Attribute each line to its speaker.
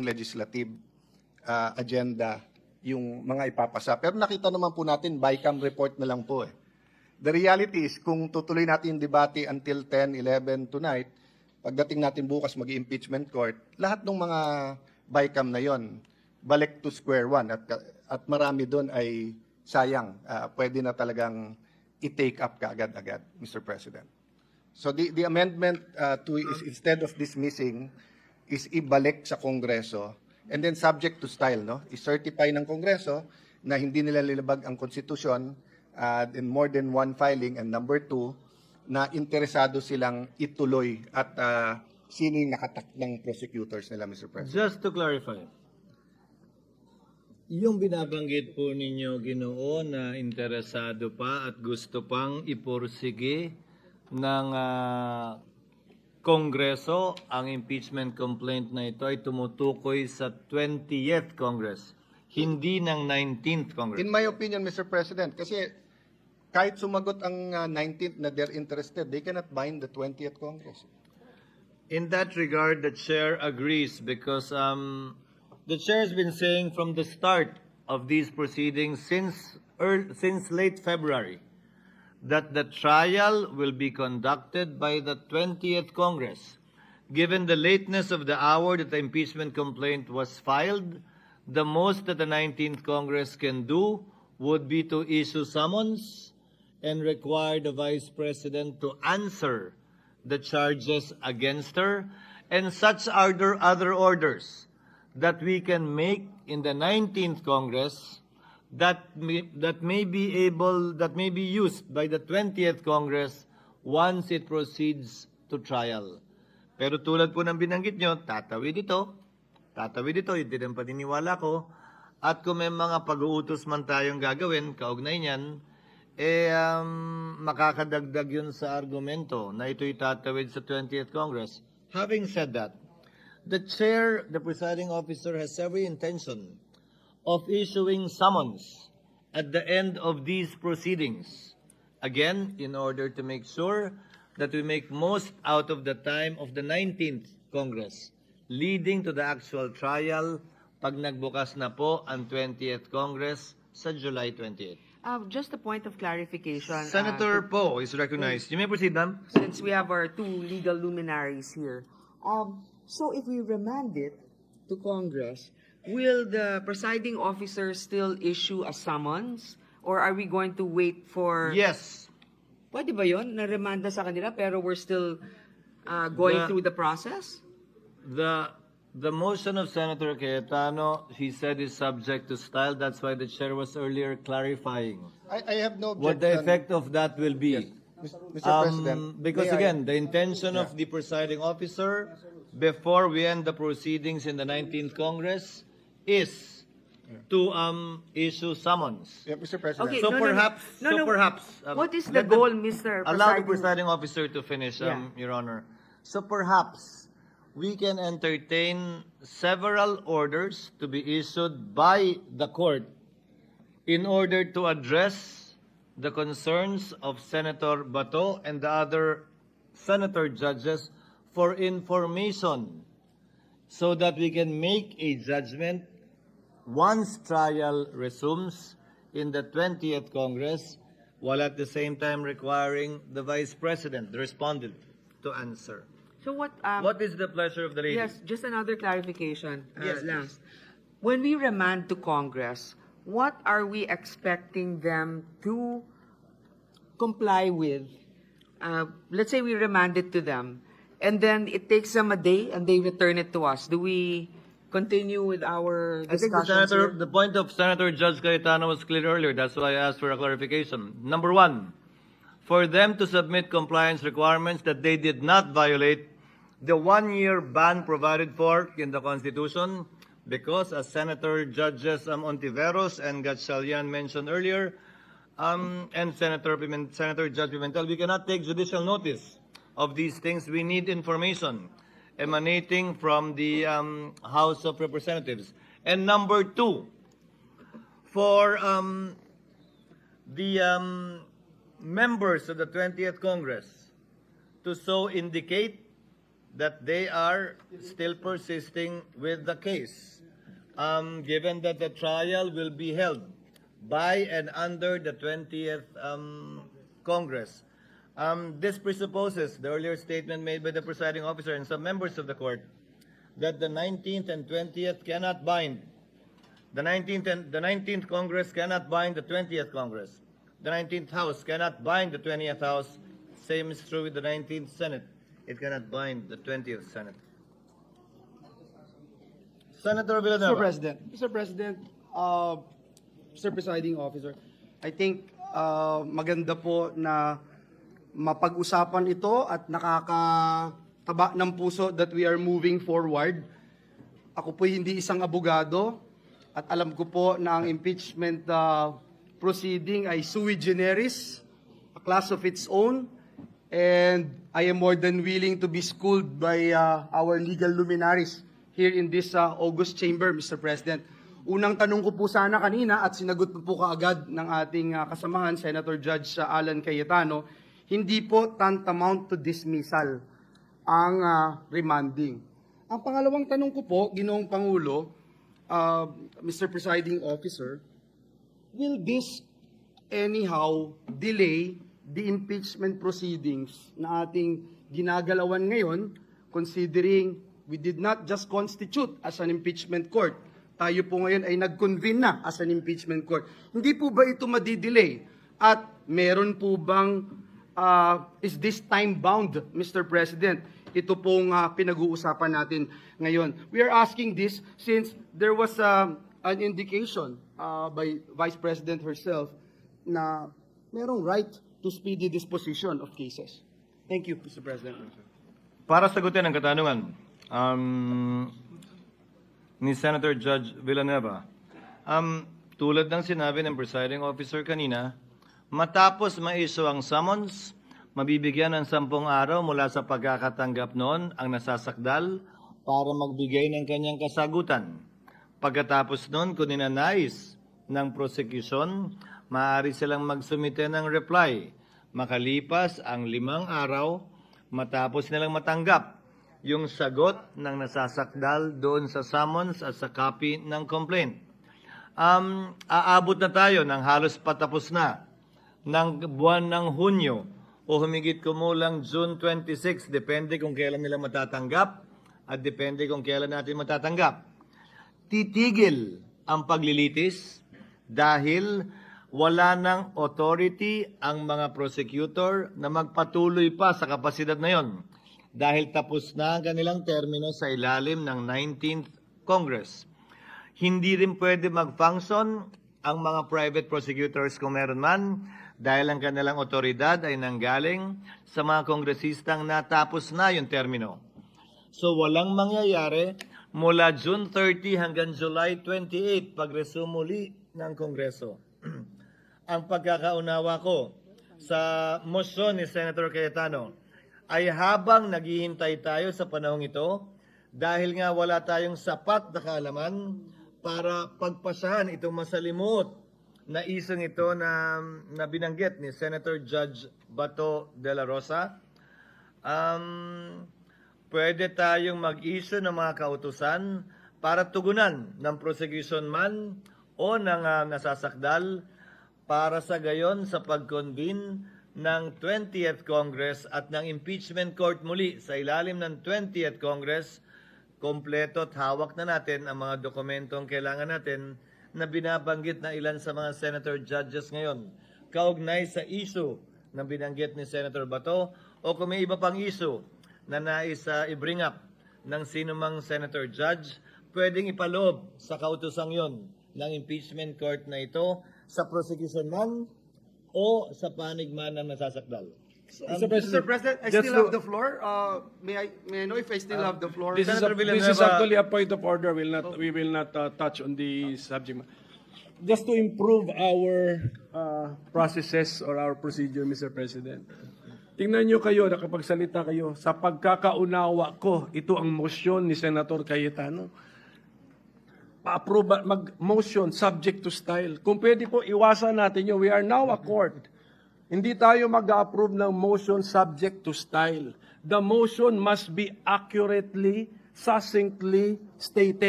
Speaker 1: ating legislative uh, agenda yung mga ipapasa. Pero nakita naman po natin, BICAM report na lang po eh. The reality is, kung tutuloy natin yung debate until 10, 11 tonight, pagdating natin bukas mag impeachment court, lahat ng mga BICAM na yon balik to square one. At, at marami doon ay sayang. Ah, pwede na talagang i-take up kaagad-agad, Mr. President. So the, the amendment uh, to is instead of dismissing is ibalik sa Kongreso and then subject to style, no? I-certify ng Kongreso na hindi nila nilabag ang konstitusyon uh, in more than one filing and number two, na interesado silang ituloy at uh, sino yung nakatak ng prosecutors nila, Mr. President.
Speaker 2: Just to clarify, yung binabanggit po ninyo, Ginoo, na interesado pa at gusto pang ipursige ng ah, Kongreso ang impeachment complaint na ito ay tumutukoy sa 20th Congress, hindi ng 19th Congress.
Speaker 1: In my opinion, Mr. President, kasi kahit sumagot ang uh, 19th na they're interested, they cannot bind the 20th Congress.
Speaker 2: In that regard, the chair agrees because um, the chair has been saying from the start of these proceedings since early, since late February that the trial will be conducted by the 20th Congress. Given the lateness of the hour that the impeachment complaint was filed, the most that the 19th Congress can do would be to issue summons and require the Vice President to answer the charges against her, and such are there other orders that we can make in the 19th Congress that may, that may be able that may be used by the 20th Congress once it proceeds to trial. Pero tulad po ng binanggit nyo, tatawid ito, tatawid ito, hindi din paniniwala ko, at kung may mga pag-uutos man tayong gagawin, kaugnay niyan, eh, um, makakadagdag yun sa argumento na ito'y tatawid sa 20th Congress. Having said that, the chair, the presiding officer, has every intention of issuing summons at the end of these proceedings. Again, in order to make sure that we make most out of the time of the 19th Congress, leading to the actual trial pag nagbukas na po ang 20th Congress sa July 28th.
Speaker 3: Uh, just a point of clarification. uh,
Speaker 2: Senator Poe is recognized. You may proceed, ma'am.
Speaker 3: since we have our two legal luminaries here. Um, so if we remand it to Congress, will the presiding officer still issue a summons? Or are we going to wait for...
Speaker 2: Yes.
Speaker 3: Pwede ba yun? Na-remanda sa kanila pero we're still uh, going
Speaker 2: The-
Speaker 3: through the process?
Speaker 2: The the motion of Senator Cayetano, he said, is subject to style. That's why the chair was earlier clarifying
Speaker 1: I, I have no
Speaker 2: what the
Speaker 1: objection.
Speaker 2: effect of that will be.
Speaker 1: Mr.
Speaker 2: Um,
Speaker 1: President.
Speaker 2: because
Speaker 1: may I-
Speaker 2: again, the intention of the presiding officer before we end the proceedings in the 19th Congress is to um, issue summons.
Speaker 1: Yeah, Mr. President.
Speaker 3: Okay,
Speaker 2: So
Speaker 3: no, no, no.
Speaker 2: perhaps,
Speaker 3: No,
Speaker 2: so
Speaker 3: no.
Speaker 2: perhaps, um,
Speaker 3: What is the
Speaker 2: let
Speaker 3: goal, Mr. President?
Speaker 2: Allow the
Speaker 3: Presiding-
Speaker 2: presiding officer to finish, um, Your Honor. So perhaps we can entertain several orders to be issued by the court in order to address the concerns of Senator Bato and the other senator judges for information so that we can make a judgment once trial resumes in the 20th Congress, while at the same time requiring the Vice President, the respondent, to answer.
Speaker 3: So what... Um,
Speaker 2: What is the pleasure of the lady?
Speaker 3: Yes, just another clarification. uh,
Speaker 2: Yes,
Speaker 3: last. When we remand to Congress, what are we expecting them to comply with? Uh, let's say we remand it to them, and then it takes them a day and they return it to us. Do we continue with our
Speaker 2: I think the
Speaker 3: discussions
Speaker 2: senator,
Speaker 3: here?
Speaker 2: the point of Senator Judge Cayetano was clear earlier. That's why I asked for a clarification. Number one, for them to submit compliance requirements that they did not violate the one-year ban provided for in the Constitution, because as Senator Judges um, Ontiveros and Gatchalian mentioned earlier, um, and Senator Senator Judge Pimentel, we cannot take judicial notice of these things. We need information emanating from the um, House of Representatives. And number two, for um, the um, members of the 20th Congress to so indicate that they are still persisting with the case, um, given that the trial will be held by and under the 20th um, Congress. Um, this presupposes the earlier statement made by the presiding officer and some members of the court that the 19th and 20th cannot bind. The 19th and the 19th Congress cannot bind the 20th Congress. The 19th House cannot bind the 20th House. Same is true with the 19th Senate. It cannot bind the 20th Senate. Senator Villanueva. Mr.
Speaker 4: President, Mr. President, uh. Presiding Officer, I think uh, maganda po na mapag-usapan ito at nakakataba ng puso that we are moving forward. Ako po hindi isang abogado at alam ko po na ang impeachment uh, proceeding ay sui generis, a class of its own, and I am more than willing to be schooled by uh, our legal luminaries here in this uh, August chamber, Mr. President. Unang tanong ko po sana kanina at sinagot po po kaagad ng ating uh, kasamahan, Senator Judge uh, Alan Cayetano, hindi po tantamount to dismissal ang uh, remanding. Ang pangalawang tanong ko po, Ginoong Pangulo, uh, Mr. Presiding Officer, will this anyhow delay the impeachment proceedings na ating ginagalawan ngayon considering we did not just constitute as an impeachment court. Tayo po ngayon ay nag-convene na as an impeachment court. Hindi po ba ito madidelay? At meron po bang, uh, is this time-bound, Mr. President? Ito pong uh, pinag-uusapan natin ngayon. We are asking this since there was uh, an indication uh, by Vice President herself na merong right to speedy disposition of cases. Thank you, Mr. President.
Speaker 2: Para sagutin ang katanungan um, ni Senator Judge Villanueva, um, tulad ng sinabi ng presiding officer kanina, matapos ma-issue ang summons, mabibigyan ng sampung araw mula sa pagkakatanggap noon ang nasasakdal para magbigay ng kanyang kasagutan. Pagkatapos noon, kung ninanais ng prosecution, maaari silang magsumite ng reply. Makalipas ang limang araw, matapos nilang matanggap yung sagot ng nasasakdal doon sa summons at sa copy ng complaint. Um, aabot na tayo ng halos patapos na ng buwan ng Hunyo o humigit kumulang June 26, depende kung kailan nila matatanggap at depende kung kailan natin matatanggap. Titigil ang paglilitis dahil wala ng authority ang mga prosecutor na magpatuloy pa sa kapasidad na yon dahil tapos na ang kanilang termino sa ilalim ng 19th Congress. Hindi rin pwede mag-function ang mga private prosecutors kung meron man dahil ang kanilang otoridad ay nanggaling sa mga kongresistang natapos na yung termino. So walang mangyayari mula June 30 hanggang July 28 pag-resume muli ng Kongreso. Ang pagkakaunawa ko sa motion ni Senator Cayetano ay habang naghihintay tayo sa panahong ito, dahil nga wala tayong sapat na kaalaman para pagpasahan itong masalimuot na isang ito na, na binanggit ni Senator Judge Bato de la Rosa, um, pwede tayong mag-issue ng mga kautusan para tugunan ng prosecution man o ng ah, nasasakdal para sa gayon sa pag-convene ng 20th Congress at ng impeachment court muli sa ilalim ng 20th Congress, kompleto at hawak na natin ang mga dokumentong kailangan natin na binabanggit na ilan sa mga senator judges ngayon. Kaugnay sa issue na binanggit ni Senator Bato o kung may iba pang issue na nais uh, i-bring up ng sino mang senator judge, pwedeng ipaloob sa kautusang yon ng impeachment court na ito sa prosecution man o sa panig man ng nasasakdal.
Speaker 4: Mr. President, I
Speaker 5: just
Speaker 4: still
Speaker 5: to-
Speaker 4: have the floor. Uh, may I may I know if I still have the floor?
Speaker 5: This is, a, this is actually a point of order. Will not, we will not uh, touch on the subject. Just to improve our uh, processes or our procedure, Mr. President. Tingnan nyo kayo, nakapagsalita kayo, sa pagkakaunawa ko, ito ang motion ni Senator Cayetano. Pa-approve, mag-motion subject to style. Kung pwede po, iwasan natin yun. We are now a court. Hindi tayo mag-approve ng motion subject to style. The motion must be accurately, succinctly stated.